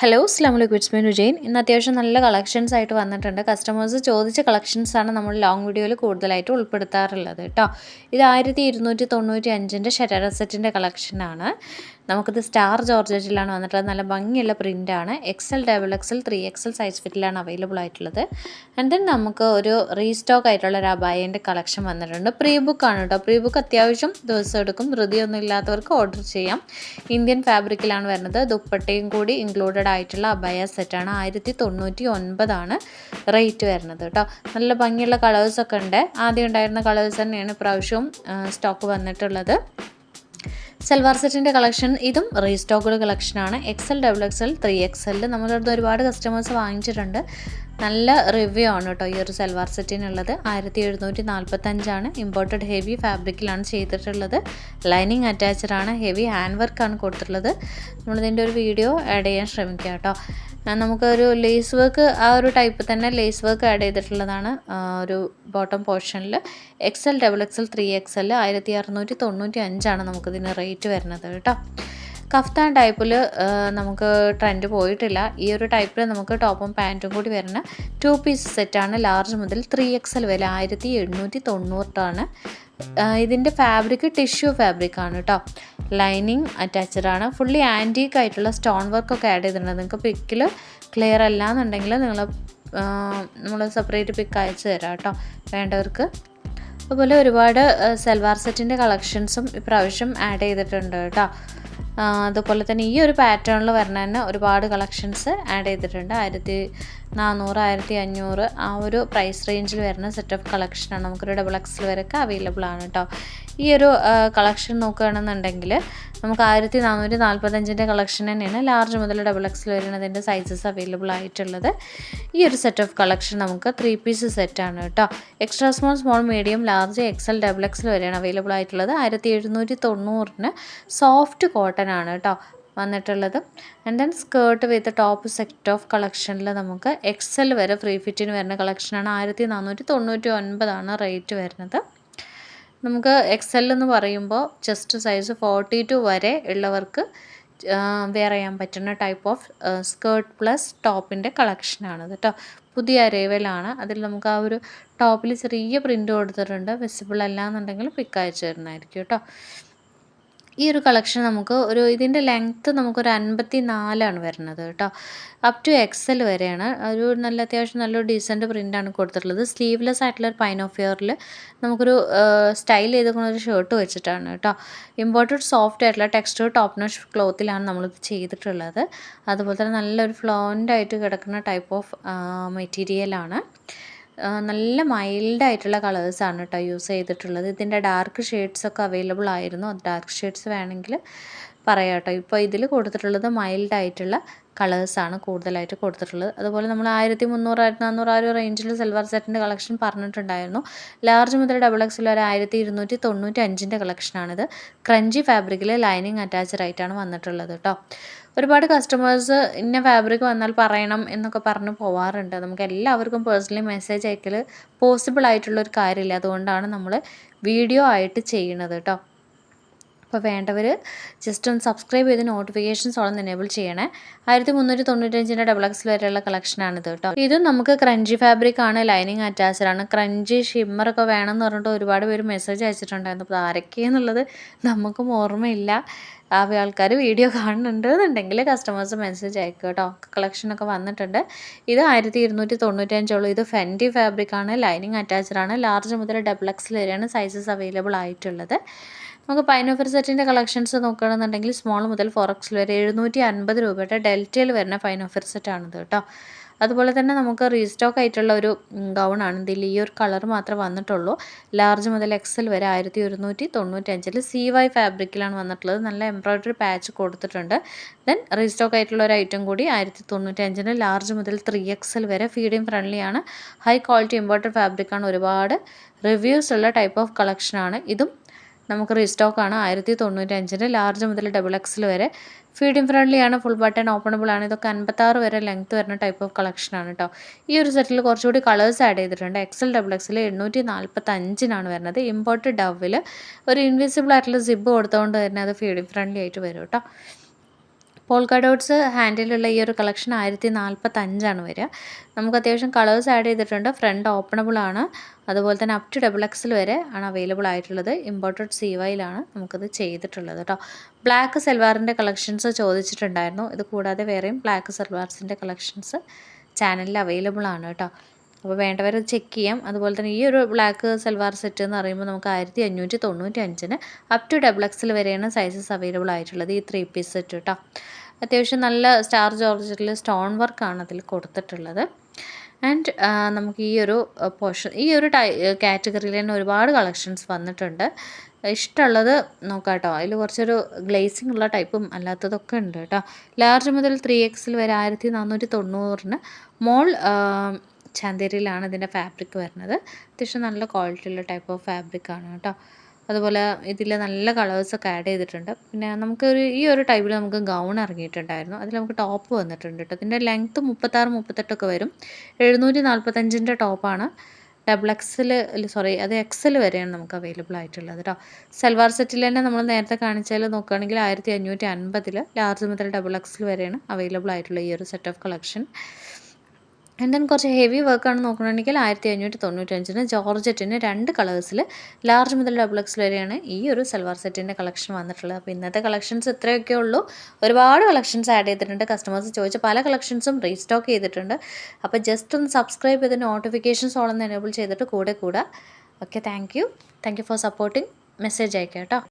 Hello അസ്ലാം വലൈക്കും it's മീൻ വിജയൻ ഇന്ന് അത്യാവശ്യം നല്ല കളക്ഷൻസ് ആയിട്ട് വന്നിട്ടുണ്ട്. കസ്റ്റമേഴ്സ് ചോദിച്ച കളക്ഷൻസാണ് നമ്മൾ ലോങ് വീഡിയോയിൽ കൂടുതലായിട്ട് ഉൾപ്പെടുത്താറുള്ളത് കേട്ടോ. ഇത് ആയിരത്തി ഇരുന്നൂറ്റി തൊണ്ണൂറ്റി അഞ്ചിന്റെ ഷെരറസെറ്റിന്റെ കളക്ഷനാണ് നമുക്കിത് സ്റ്റാർ ജോർജറ്റിലാണ് വന്നിട്ടുള്ളത്. നല്ല ഭംഗിയുള്ള പ്രിന്റാണ് XL double XL three XL size ഫിറ്റിലാണ് available ആയിട്ടുള്ളത്. ആൻഡ് ദെൻ നമുക്ക് ഒരു റീസ്റ്റോക്ക് ആയിട്ടുള്ള ഒരു അബായന്റെ കളക്ഷൻ വന്നിട്ടുണ്ട്. പ്രീ ബുക്കാണ് കേട്ടോ. പ്രീ ബുക്ക് അത്യാവശ്യം ദിവസം എടുക്കും. ധൃതിയൊന്നും ഇല്ലാത്തവർക്ക് ഓർഡർ ചെയ്യാം. ഇന്ത്യൻ ഫാബ്രിക്കിലാണ് വരുന്നത്. ദുപ്പട്ടയും കൂടി ഇൻക്ലൂഡഡ് ആയിട്ടുള്ള അബായ സെറ്റാണ് ആയിരത്തി തൊണ്ണൂറ്റി ഒൻപതാണ് റേറ്റ് വരുന്നത് കേട്ടോ. നല്ല ഭംഗിയുള്ള കളേഴ്സൊക്കെ ഉണ്ട്. ആദ്യം ഉണ്ടായിരുന്ന കളേഴ്സ് തന്നെയാണ് ഇപ്രാവശ്യവും സ്റ്റോക്ക് വന്നിട്ടുള്ളത്. സൽവാർ സെറ്റിന്റെ കളക്ഷൻ ഇതും റീസ്റ്റോക്ക്ഡ് കളക്ഷനാണ് XL double XL three XL നമ്മളടുത്ത് ഒരുപാട് കസ്റ്റമേഴ്സ് വാങ്ങിച്ചിട്ടുണ്ട്. നല്ല റിവ്യൂ ആണ് കേട്ടോ ഈ ഒരു സൽവാർ സെറ്റിനുള്ളത് ആയിരത്തി എഴുന്നൂറ്റി നാൽപ്പത്തഞ്ചാണ് ഇമ്പോർട്ടഡ് ഹെവി ഫാബ്രിക്കിലാണ് ചെയ്തിട്ടുള്ളത്. ലൈനിങ് അറ്റാച്ചഡാണ് ഹെവി ഹാൻഡ് വർക്കാണ് കൊടുത്തിട്ടുള്ളത്. നമ്മളിതിന്റെ ഒരു വീഡിയോ ആഡ് ചെയ്യാൻ ശ്രമിക്കാം കേട്ടോ. നമുക്കൊരു ലേസ് വർക്ക് ആ ഒരു ടൈപ്പ് തന്നെ ലേസ് വർക്ക് ആഡ് ചെയ്തിട്ടുള്ളതാണ്. ഒരു ബോട്ടം പോർഷനിൽ XL double XL three XL ആയിരത്തി അറുന്നൂറ്റി തൊണ്ണൂറ്റി അഞ്ചാണ് നമുക്കിതിന് റേറ്റ് വരുന്നത് കേട്ടോ. കഫ്താൻ ടൈപ്പിൽ നമുക്ക് ട്രെൻഡ് പോയിട്ടില്ല. ഈ ഒരു ടൈപ്പിൽ നമുക്ക് ടോപ്പും പാന്റും കൂടി വരുന്ന ടു പീസ് സെറ്റാണ് ലാർജ് മുതൽ ത്രീ എക്സൽ വരെ ആയിരത്തി എണ്ണൂറ്റി തൊണ്ണൂറാണ് ഇതിന്റെ ഫാബ്രിക് ടിഷ്യൂ ഫാബ്രിക് ആണ് കേട്ടോ ലൈനിങ് അറ്റാച്ച്ഡ് ആണ്. ഫുള്ളി ആന്റീക്ക് ആയിട്ടുള്ള സ്റ്റോൺ വർക്കൊക്കെ ആഡ് ചെയ്തിട്ടുണ്ട്. നിങ്ങൾക്ക് പിക്കിൽ ക്ലിയർ അല്ല എന്നുണ്ടെങ്കിൽ നിങ്ങൾ നമ്മൾ സെപ്പറേറ്റ് പിക്ക് അയച്ചു തരാം കേട്ടോ വേണ്ടവർക്ക്. അതുപോലെ ഒരുപാട് സെൽവാർ സെറ്റിന്റെ കളക്ഷൻസും ഇപ്രാവശ്യം ആഡ് ചെയ്തിട്ടുണ്ട് കേട്ടോ അതുപോലെ തന്നെ ഈ ഒരു പാറ്റേണിൽ വരുന്ന തന്നെ ഒരുപാട് കളക്ഷൻസ് ആഡ് ചെയ്തിട്ടുണ്ട്. ആയിരത്തി നാനൂറ് ആയിരത്തി അഞ്ഞൂറ് ആ ഒരു പ്രൈസ് റേഞ്ചിൽ വരുന്ന സെറ്റ് ഓഫ് കളക്ഷനാണ് നമുക്കൊരു ഡബിൾ എക്സിൽ വരെയൊക്കെ അവൈലബിൾ ആണ് കേട്ടോ ഈ ഒരു കളക്ഷൻ നോക്കുകയാണെന്നുണ്ടെങ്കിൽ നമുക്ക് ആയിരത്തി നാനൂറ്റി നാൽപ്പത്തഞ്ചിന്റെ കളക്ഷൻ തന്നെയാണ് ലാർജ് മുതൽ ഡബിൾ എക്സിൽ വരുന്നതിന്റെ സൈസസ് അവൈലബിൾ ആയിട്ടുള്ളത്. ഈ ഒരു സെറ്റ് ഓഫ് കളക്ഷൻ നമുക്ക് ത്രീ പീസ് സെറ്റാണ് കേട്ടോ extra small small medium large XL double XL വരെയാണ് അവൈലബിൾ ആയിട്ടുള്ളത്. ആയിരത്തി എഴുന്നൂറ്റി തൊണ്ണൂറിന് സോഫ്റ്റ് കോട്ടൺ ആണ് കേട്ടോ വന്നിട്ടുള്ളത്. And then skirt with top set of കളക്ഷനിൽ നമുക്ക് എക്സൽ വരെ ഫ്രീ ഫിറ്റിന് വരുന്ന കളക്ഷനാണ് ആയിരത്തി നാനൂറ്റി തൊണ്ണൂറ്റി ഒൻപതാണ് റേറ്റ് വരുന്നത്. നമുക്ക് എക്സൽ എന്ന് പറയുമ്പോൾ ചെസ്റ്റ് സൈസ് ഫോർട്ടി ടു വരെ ഉള്ളവർക്ക് വെയർ ചെയ്യാൻ പറ്റുന്ന ടൈപ്പ് ഓഫ് സ്കേർട്ട് പ്ലസ് ടോപ്പിന്റെ കളക്ഷനാണ് കേട്ടോ പുതിയ അരേവലാണ് അതിൽ നമുക്ക് ആ ഒരു ടോപ്പിൽ ചെറിയ പ്രിന്റ് കൊടുത്തിട്ടുണ്ട്. വിസിബിൾ അല്ല എന്നുണ്ടെങ്കിൽ പിക്ക് അയച്ചു തരുന്നതായിരിക്കും കേട്ടോ ഈ ഒരു കളക്ഷൻ നമുക്ക് ഒരു ഇതിന്റെ ലെങ്ത്ത് നമുക്കൊരു അൻപത്തി നാലാണ് വരുന്നത് കേട്ടോ. അപ് ടു എക്സൽ വരെയാണ്. ഒരു നല്ല അത്യാവശ്യം നല്ലൊരു ഡീസന്റ് പ്രിന്റാണ് കൊടുത്തിട്ടുള്ളത്. സ്ലീവ്ലെസ് ആയിട്ടുള്ള ഒരു പൈൻ ഓഫ് നമുക്കൊരു സ്റ്റൈൽ ചെയ്തേക്കുന്ന ഒരു ഷർട്ട് വെച്ചിട്ടാണ് കേട്ടോ. ഇമ്പോർട്ടഡ് സോഫ്റ്റ് ആയിട്ടുള്ള ടെക്സ്റ്റർ ടോപ്പ് നോഷ് ക്ലോത്തിലാണ് നമ്മളിത് ചെയ്തിട്ടുള്ളത്. അതുപോലെ തന്നെ നല്ലൊരു ഫ്ലോന്റ് ആയിട്ട് കിടക്കുന്ന ടൈപ്പ് ഓഫ് മെറ്റീരിയലാണ് നല്ല മൈൽഡായിട്ടുള്ള കളേഴ്സാണ് കേട്ടോ യൂസ് ചെയ്തിട്ടുള്ളത്. ഇതിന്റെ ഡാർക്ക് ഷെയ്ഡ്സൊക്കെ അവൈലബിൾ ആയിരുന്നു. ഡാർക്ക് ഷെയ്ഡ്സ് വേണമെങ്കിൽ പറയാം കേട്ടോ ഇപ്പോൾ ഇതിൽ കൊടുത്തിട്ടുള്ളത് മൈൽഡായിട്ടുള്ള കളേഴ്സാണ് കൂടുതലായിട്ട് കൊടുത്തിട്ടുള്ളത്. അതുപോലെ നമ്മൾ ആയിരത്തി മുന്നൂറ് ആയിരത്തി നാനൂറ് ആ ഒരു റേഞ്ചിൽ സിൽവർ സെറ്റിന്റെ കളക്ഷൻ പറഞ്ഞിട്ടുണ്ടായിരുന്നു. ലാർജ് മുതൽ ഡബിൾ എക്സിൽ വരെ ആയിരത്തി ഇരുന്നൂറ്റി തൊണ്ണൂറ്റി അഞ്ചിന്റെ കളക്ഷനാണിത് ക്രഞ്ചി ഫാബ്രിക്കിൽ ലൈനിങ് അറ്റാച്ച്ഡ് ആയിട്ടാണ് വന്നിട്ടുള്ളത് കേട്ടോ ഒരുപാട് കസ്റ്റമേഴ്സ് ഇന്ന ഫാബ്രിക് വന്നാൽ പറയണം എന്നൊക്കെ പറഞ്ഞ് പോവാറുണ്ട്. നമുക്ക് എല്ലാവർക്കും പേഴ്സണലി മെസ്സേജ് അയക്കൽ പോസിബിൾ ആയിട്ടുള്ളൊരു കാര്യമില്ല. അതുകൊണ്ടാണ് നമ്മൾ വീഡിയോ ആയിട്ട് ചെയ്യണത് കേട്ടോ അപ്പോൾ വേണ്ടവർ ജസ്റ്റ് ഒന്ന് സബ്സ്ക്രൈബ് ചെയ്ത് നോട്ടിഫിക്കേഷൻസ് ഓളം എനേബിൾ ചെയ്യണേ. ആയിരത്തി മുന്നൂറ്റി തൊണ്ണൂറ്റഞ്ചിന്റെ ഡബിൾ എക്സ് വരെയുള്ള കളക്ഷനാണിത് കേട്ടോ. ഇതും നമുക്ക് ക്രഞ്ചി ഫാബ്രിക് ആണ് ലൈനിങ് അറ്റാച്ച്ഡ് ആണ്. ക്രഞ്ചി ഷിമ്മറൊക്കെ വേണമെന്ന് പറഞ്ഞിട്ട് ഒരുപാട് പേര് മെസ്സേജ് അയച്ചിട്ടുണ്ടായിരുന്നു. അപ്പോൾ ആരൊക്കെയെന്നുള്ളത് നമുക്കും ഓർമ്മയില്ല. ആ ആൾക്കാർ വീഡിയോ കാണുന്നുണ്ട് എന്നുണ്ടെങ്കിൽ കസ്റ്റമേഴ്സ് മെസ്സേജ് അയക്കും കേട്ടോ. കളക്ഷനൊക്കെ വന്നിട്ടുണ്ട്. ഇത് ആയിരത്തി ഇരുന്നൂറ്റി തൊണ്ണൂറ്റഞ്ചോളം ഇത് ഫെന്റി ഫാബ്രിക് ആണ് ലൈനിങ് അറ്റാച്ച്ഡ് ആണ്. ലാർജ് മുതൽ ഡബിൾ എക്സിൽ വരെയാണ് സൈസസ് അവൈലബിൾ ആയിട്ടുള്ളത്. നമുക്ക് പൈനോഫർ സെറ്റിന്റെ കളക്ഷൻസ് നോക്കുകയാണെന്നുണ്ടെങ്കിൽ സ്മോൾ മുതൽ ഫോർ എക്സിൽ വരെ എഴുന്നൂറ്റി അൻപത് രൂപയുടെ ഡെൽറ്റയിൽ വരുന്ന പൈനോഫർ സെറ്റാണിത് കേട്ടോ. അതുപോലെ തന്നെ നമുക്ക് റീസ്റ്റോക്ക് ആയിട്ടുള്ള ഒരു ഗൗണാണ് ഇതിൽ ഈ ഒരു കളർ മാത്രമേ വന്നിട്ടുള്ളൂ. ലാർജ് മുതൽ എക്സൽ വരെ ആയിരത്തി ഒരുന്നൂറ്റി തൊണ്ണൂറ്റഞ്ചിൽ സി വൈ ഫാബ്രിക്കിലാണ് വന്നിട്ടുള്ളത്. നല്ല എംബ്രോയ്ഡറി പാച്ച് കൊടുത്തിട്ടുണ്ട്. ദെൻ റീസ്റ്റോക്ക് ആയിട്ടുള്ള ഒരു ഐറ്റം കൂടി ആയിരത്തി തൊണ്ണൂറ്റഞ്ചിന് ലാർജ് മുതൽ ത്രീ എക്സൽ വരെ ഫീഡിങ് ഫ്രണ്ട്ലിയാണ് ഹൈ ക്വാളിറ്റി ഇമ്പോർട്ടഡ് ഫാബ്രിക്കാണ് ഒരുപാട്. റിവ്യൂസ് ഉള്ള ടൈപ്പ് ഓഫ് കളക്ഷനാണ് ഇതും നമുക്ക് റീസ്റ്റോക്കാണ് ആയിരത്തി തൊണ്ണൂറ്റഞ്ചിന് ലാർജ് മുതൽ ഡബിൾ എക്സിൽ വരെ. ഫീഡിംഗ് ഫ്രണ്ട്ലി ആണ് ഫുൾ ബട്ടൺ ഓപ്പണബിൾ ആണ്. ഇതൊക്കെ അൻപത്താറ് വരെ ലെങ്ത് വരുന്ന ടൈപ്പ് ഓഫ് കളക്ഷനാണ് കേട്ടോ ഈ ഒരു സെറ്റിൽ കുറച്ചുകൂടി കളേഴ്സ് ആഡ് ചെയ്തിട്ടുണ്ട്. എക്സൽ ഡബിൾ എക്സിൽ എണ്ണൂറ്റി നാൽപ്പത്തഞ്ചിനാണ് വരുന്നത്. ഇമ്പോർട്ട് ഡവിൽ ഒരു ഇൻവിസിബിൾ ആയിട്ടുള്ള സിബ് കൊടുത്തുകൊണ്ട് തന്നെ അത് ഫീഡിംഗ് ഫ്രണ്ട്ലി ആയിട്ട് വരും കേട്ടോ പോൾക്ക ഡോട്ട്സ് ഹാൻഡിലുള്ള ഈ ഒരു കളക്ഷൻ ആയിരത്തി നാൽപ്പത്തഞ്ചാണ് വരിക. നമുക്ക് അത്യാവശ്യം കളേഴ്സ് ആഡ് ചെയ്തിട്ടുണ്ട്. ഫ്രണ്ട് ഓപ്പണബിൾ ആണ്. അതുപോലെ തന്നെ അപ് ടു ഡബിൾ എക്സിൽ വരെ ആണ് അവൈലബിൾ ആയിട്ടുള്ളത്. ഇമ്പോർട്ടഡ് സി വൈയിലാണ് നമുക്കത് ചെയ്തിട്ടുള്ളത് കേട്ടോ ബ്ലാക്ക് സെൽവാറിന്റെ കളക്ഷൻസ് ചോദിച്ചിട്ടുണ്ടായിരുന്നു. ഇത് കൂടാതെ വേറെയും ബ്ലാക്ക് സെൽവാർസിന്റെ കളക്ഷൻസ് ചാനലിൽ അവൈലബിൾ ആണ് കേട്ടോ അപ്പോൾ വേണ്ടവർ ചെക്ക് ചെയ്യാം. അതുപോലെ തന്നെ ഈ ഒരു ബ്ലാക്ക് സൽവാർ സെറ്റ് എന്ന് പറയുമ്പോൾ നമുക്ക് ആയിരത്തി അഞ്ഞൂറ്റി തൊണ്ണൂറ്റി അഞ്ചിന് അപ് ടു ഡബിൾ എക്സിൽ വരെയാണ് സൈസസ് അവൈലബിൾ ആയിട്ടുള്ളത് ഈ ത്രീ പീസ് സെറ്റ് കേട്ടോ അത്യാവശ്യം നല്ല സ്റ്റാർ ജോർജറ്റിൽ സ്റ്റോൺ വർക്കാണ് അതിൽ കൊടുത്തിട്ടുള്ളത്. ആൻഡ് നമുക്ക് ഈ ഒരു പോർഷൻ ഈ ഒരു ടൈ കാറ്റഗറിയിൽ തന്നെ ഒരുപാട് കളക്ഷൻസ് വന്നിട്ടുണ്ട്. ഇഷ്ടമുള്ളത് നോക്കാം കേട്ടോ അതിൽ കുറച്ചൊരു ഗ്ലേസിംഗ് ഉള്ള ടൈപ്പും അല്ലാത്തതൊക്കെ ഉണ്ട് കേട്ടോ. ലാർജ് മുതൽ ത്രീ എക്സിൽ വരെ ആയിരത്തി നാനൂറ്റി തൊണ്ണൂറിന് മോൾ ചാന്തേരിയിലാണ് ഇതിന്റെ ഫാബ്രിക് വരുന്നത്. അത്യാവശ്യം നല്ല ക്വാളിറ്റിയുള്ള ടൈപ്പ് ഓഫ് ഫാബ്രിക് ആണ് കേട്ടോ. അതുപോലെ ഇതിൽ നല്ല കളേഴ്സൊക്കെ ആഡ് ചെയ്തിട്ടുണ്ട്. പിന്നെ നമുക്ക് ഒരു ഈ ഒരു ടൈപ്പിൽ നമുക്ക് ഗൗൺ ഇറങ്ങിയിട്ടുണ്ടായിരുന്നു. അതിൽ നമുക്ക് ടോപ്പ് വന്നിട്ടുണ്ട് കേട്ടോ. ഇതിന്റെ ലെങ്ത്ത് മുപ്പത്താറ് മുപ്പത്തെട്ടൊക്കെ വരും. എഴുന്നൂറ്റി നാൽപ്പത്തഞ്ചിന്റെ ടോപ്പാണ് ഡബിൾ എക്സിൽ സോറി അത് എക്സിൽ വരെയാണ് നമുക്ക് അവൈലബിൾ ആയിട്ടുള്ളത് കേട്ടോ. സൽവാർ സെറ്റിൽ തന്നെ നമ്മൾ നേരത്തെ കാണിച്ചാൽ നോക്കുകയാണെങ്കിൽ ആയിരത്തി അഞ്ഞൂറ്റി അൻപതിൽ ലാർജ് മുതൽ ഡബിൾ എക്സിൽ വരെയാണ് അവൈലബിൾ ആയിട്ടുള്ള ഈ ഒരു set of collection and then കുറച്ച് ഹെവി വർക്കാണ് നോക്കണമെങ്കിൽ ആയിരത്തി അഞ്ഞൂറ്റി തൊണ്ണൂറ്റഞ്ചിന് ജോർജറ്റിന് രണ്ട് കളേഴ്സിൽ ലാർജ് മുതൽ ഡബിൾ എക്സ് വരെയാണ് ഈ ഒരു സൽവാർ സെറ്റിന്റെ കളക്ഷൻ വന്നിട്ടുള്ളത്. അപ്പോൾ ഇന്നത്തെ കളക്ഷൻസ് ഇത്രയൊക്കെ ഉള്ളൂ. ഒരുപാട് കളക്ഷൻസ് ആഡ് ചെയ്തിട്ടുണ്ട്. കസ്റ്റമേഴ്സ് ചോദിച്ച പല കളക്ഷൻസും റീസ്റ്റോക്ക് ചെയ്തിട്ടുണ്ട്. അപ്പോൾ ജസ്റ്റ് ഒന്ന് സബ്സ്ക്രൈബ് ചെയ്ത് നോട്ടിഫിക്കേഷൻസ് ഓളൊന്ന് എനേബിൾ ചെയ്തിട്ട് കൂടെ കൂടെ. Okay thank you thank you for supporting message അയക്കാം കേട്ടോ.